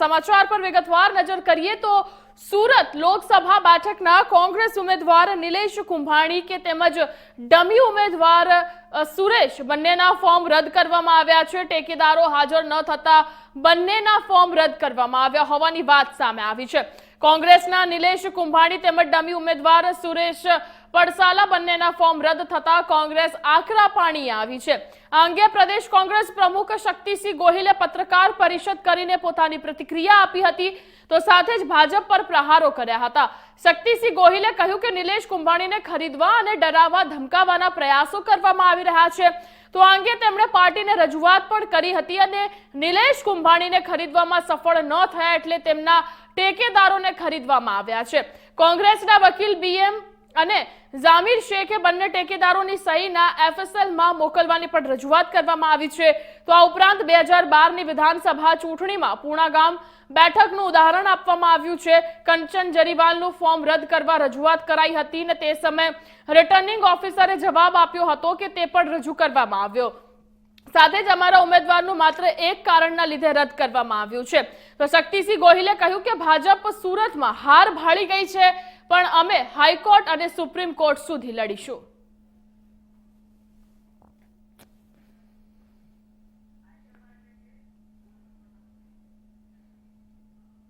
સમાચાર પર વિગતવાર નજર કરીએ તો સુરત લોકસભા બેઠકના કોંગ્રેસ ઉમેદવાર નિલેશ કુંભાણી કે તેમજ ડમી ઉમેદવાર સુરેશ બંનેના ફોર્મ રદ કરવામાં આવ્યા છે. ટેકેદારો હાજર ન થતા બંનેના ફોર્મ રદ કરવામાં આવ્યા હોવાની વાત સામે આવી છે. કોંગ્રેસના નિલેશ કુંભાણી તેમજ ડમી ઉમેદવાર સુરેશ પડસાલા બંનેના ફોર્મ રદ થતા કોંગ્રેસ આકરા પાણી આવી છે. આ અંગે પ્રદેશ કોંગ્રેસ પ્રમુખ શક્તિસિંહ ગોહિલે પત્રકાર પરિષદ કરીને પોતાની પ્રતિક્રિયા આપી હતી. તો સાથે જ ભાજપ પર પ્રહારો કર્યા હતા. શક્તિસિંહ ગોહિલે કહ્યું કે નિલેશ કુંભાણીને ખરીદવા અને ડરાવવા ધમકાવવાના પ્રયાસો કરવામાં આવી રહ્યા છે. તો આ અંગે તેમણે પાર્ટીને રજૂઆત પણ કરી હતી અને નિલેશ કુંભાણીને ખરીદવામાં સફળ ન થયા એટલે તેમના ટેકેદારોને ખરીદવામાં આવ્યા છે. કોંગ્રેસના વકીલ બીએમ અને ઝામીર શેખે બંને ટેકેદારોની સહીના એફએસએલમાં મોકલવાની પણ રજૂઆત કરવામાં આવી છે. તો આ ઉપરાંત બે હજાર બારની વિધાનસભા ચૂંટણીમાં પૂર્ણા ગામ બેઠકનું ઉદાહરણ આપવામાં આવ્યું છે. કંચન જરીવાલનું ફોર્મ રદ કરવા રજૂઆત કરાઈ હતી અને તે સમયે રિટર્નિંગ ઓફિસરે જવાબ આપ્યો હતો કે તે પણ રજૂ કરવામાં આવ્યો. સાથે જ અમારા ઉમેદવારનું માત્ર એક કારણના લીધે રદ કરવામાં આવ્યું છે. તો શક્તિસિંહ ગોહિલે કહ્યું કે ભાજપ સુરતમાં હાર ભાળી ગઈ છે. પણ અમે હાઈકોર્ટ અને સુપ્રીમ કોર્ટ સુધી લડીશું.